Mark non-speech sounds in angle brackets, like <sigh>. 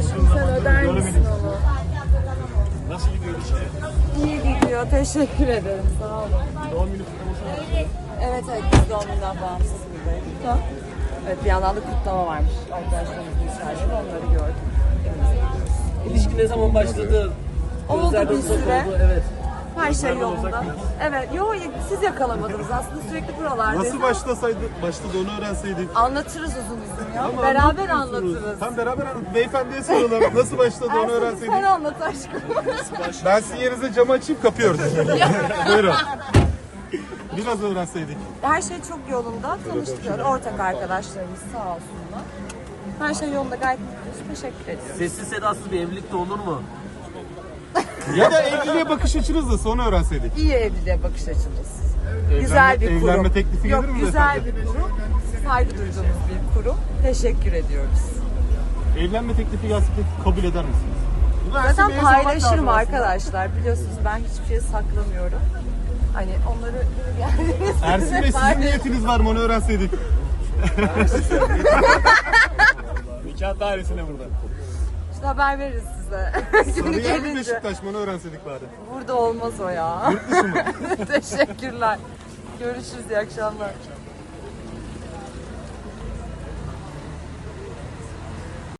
aşkım sen öder misin onu? Nasıl gidiyor ilişki? İyi gidiyor. Teşekkür ederim. Sağ olun. Doğum günü kutlaması var. Evet evet biz doğum günden bağımsız buradayız. Evet bir yandan da kutlama varmış. Arkadaşlarımızın içeride onları gördüm. İlişki ne zaman başladı? Oldu Gözler bir uzak süre. oldu, Evet. Her şey yolunda. Evet, yo siz yakalamadınız aslında sürekli buralardayız. Nasıl başlasaydı, başladı onu öğrenseydik. Anlatırız uzun uzun ya. Ama Beraber anlatırız. Tam beraber anlat. Beyefendiye soralım. Nasıl başladı onu Ersin öğrenseydik. sen anlat aşkım. Ben sizin yerinize camı açayım kapıyoruz. <laughs> Buyurun. Biraz öğrenseydik. Her şey çok yolunda. Tanıştık. Ortak arkadaşlarımız sağ olsunlar. Her şey yolunda gayet mutluyuz. Teşekkür ediyorum. Sessiz sedasız bir evlilik de olur mu? Ya da evliliğe bakış açınız da sonra öğrenseydik. İyi evliliğe bakış açımız. güzel bir kurum. evlenme teklifi Yok, gelir mi güzel bir kurum. Saygı duyduğumuz bir kurum. Teşekkür ediyoruz. Evlenme teklifi gelse peki kabul eder misiniz? Zaten paylaşırım arkadaşlar. Biliyorsunuz ben hiçbir şey saklamıyorum. Hani onları <laughs> biri geldiğinizde Ersin Bey sizin niyetiniz var mı onu öğrenseydik. Nikah dairesine burada. İşte haber veririz size. Günü Sarıyer mi gelince. Beşiktaş mı onu öğrenseydik bari. Burada olmaz o ya. <laughs> Teşekkürler. Görüşürüz. iyi akşamlar.